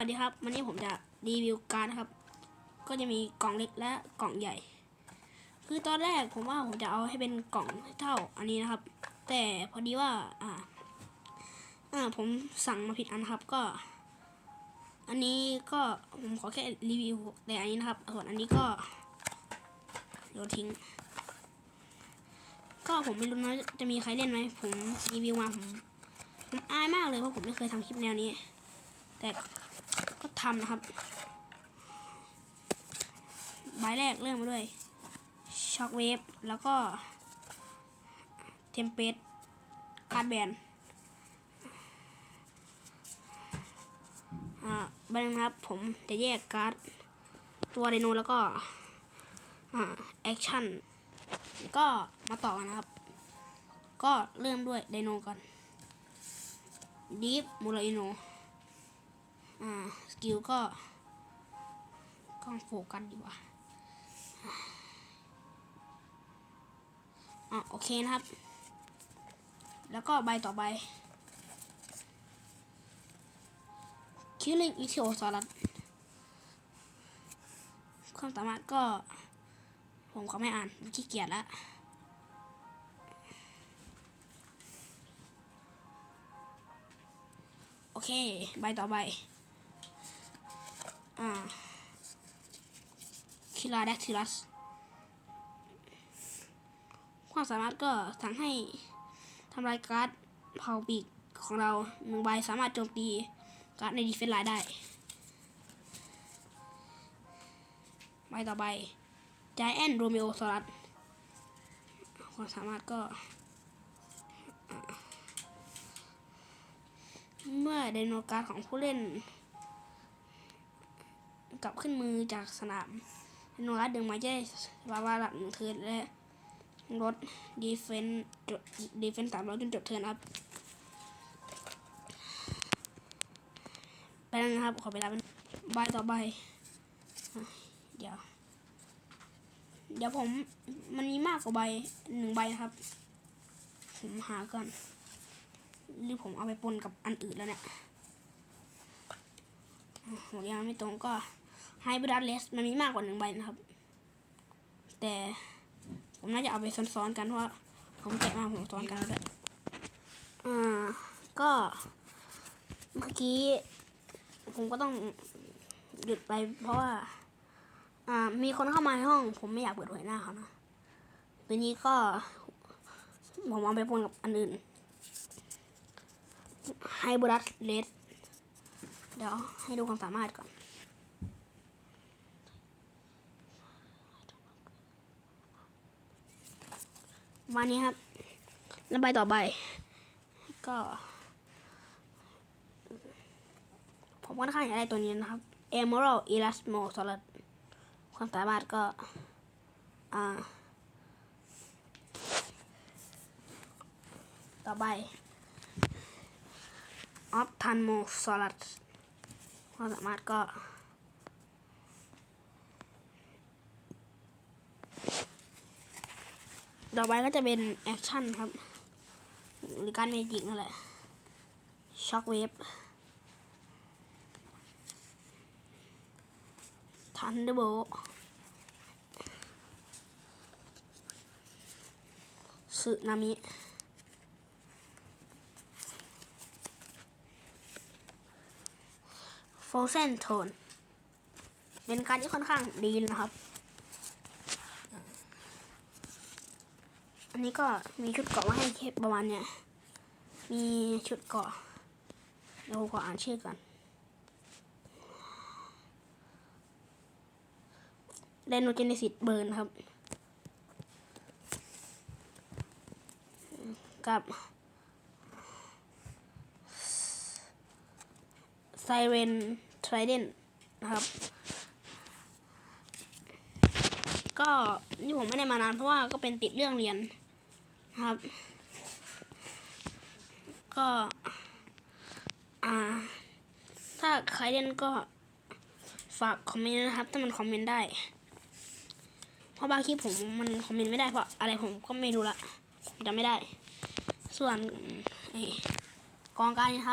สวัสดีครับวันนี้ผมจะรีวิวการนะครับ ก็จะมีกล่องเล็กและกล่องใหญ่ คือตอนแรกผมว่าผมจะเอาให้เป็นกล่องเท่าอันนี้นะครับ แต่พอดีว่า อ่า อ่าผมสั่งมาผิดอันครับก็ อันนี้ก็ผมขอแค่รีวิวแต่อันนี้นะครับส่วนอันนี้ก็โยนทิ้ง ก็ผมไม่รู้นะจะมีใครเล่นไหมผมรีวิวมาผมผมอายมากเลยเพราะผมไม่เคยทำคลิปแนวนี้ แต่ก็ทำนะครับ ใบแรกเริ่มมาด้วยช็อคเวฟแล้วก็เทมเพสการ์ดแบนอ่าใบนึงนะครับ ผมจะแยกการ์ดตัวไดโนแล้วก็อ่าแอคชั่นก็มาต่อกันนะครับ ก็เริ่มด้วยไดโนก่อนดีฟมูลอิโน อ่า สกิลก็กล้องโฟกัสดีกว่าอะโอเคนะครับ แล้วก็ใบต่อไปคิลลิงอีเทโอซอรัสความสามารถก็ ผมก็ไม่อ่านขี้เกียจล้วโอเค ใบต่อไป อ่าคิลาแดกทิลัส ความสามารถก็สั่งให้ทำลายการ์ดเผาปีกของเราหนึ่งใบสามารถโจมตีการ์ดในดีเฟนส์ไลน์ได้ใบต่อไป j จแอนโรมิโอซอรัสความสามารถก็ เมื่อไดโนการ์ดของผู้เล่น กลับขึ้นมือจากสนามไดโนการ์ดดึงมาจะได้วาวาระหนึ่งเทิร์นและลดดีเฟนต์ดีเฟนต์สามร้อยจนจบเทิร์นอัพไปแล้วนะครับ ขอเวลาเป็นใบต่อใบเดี๋ยว เดี๋ยวผมมันมีมากกว่าใบหนึ่งใบนะครับ ผมหาก่อนหรือผมเอาไปปนกับอันอื่นแล้วเนี่ยหัวยังไม่ตรงก็ ไฮบริดเลสมันมีมากกว่าหนึ่งใบนะครับ แต่ผมน่าจะเอาไปซ้อนๆกันเพราะผมแกะมาผมซ้อนกันแล้วด้อ่าก็เมื่อกี้ ผมก็ต้องหยุดไปเพราะว่าอ่ามีคนเข้ามาในห้อง ผมไม่อยากเปิดเผยหน้าเขานะทีนี้ก็ผมเอาไปปนกับอันอื่นไฮบรัสเลสเดี๋ยวให้ดูความสามารถก่อน วันนี้ครับ แล้วใบต่อไป ก็ ผมก็ค่อนข้างอยากได้ตัวนี้นะครับ Emerald Erasmo Solid ความสามารถก็ อ่า ต่อไปออฟทันโมซอรัสความสามารถก็ ต่อไปก็จะเป็นแอคชั่นครับ หรือการเมจิกนั่นแหละช็อคเวฟทันเดอร์โบสึนามิโฟเซนโทนเป็นการที่ค่อนข้างดีนะครับ อันนี้ก็มีชุดเกาะมาให้แค่ประมาณเนี้ย มีชุดเกาะเดี๋ยวขออ่านชื่อก่อน ไดโนเจเนซิสเบิร์นครับ กับไซเรนทริเดนนะครับ ก็นี่ผมไม่ได้มานานเพราะว่าก็เป็นติดเรื่องเรียน ครับ ก็ อ่า ถ้าใครเล่นก็ฝากคอมเมนต์นะครับ ถ้ามันคอมเมนต์ได้ เพราะบางคลิปผมมันคอมเมนต์ไม่ได้เพราะอะไรผมก็ไม่รู้ละผมจำไม่ได้ ส่วนไอ้กองการนะครับ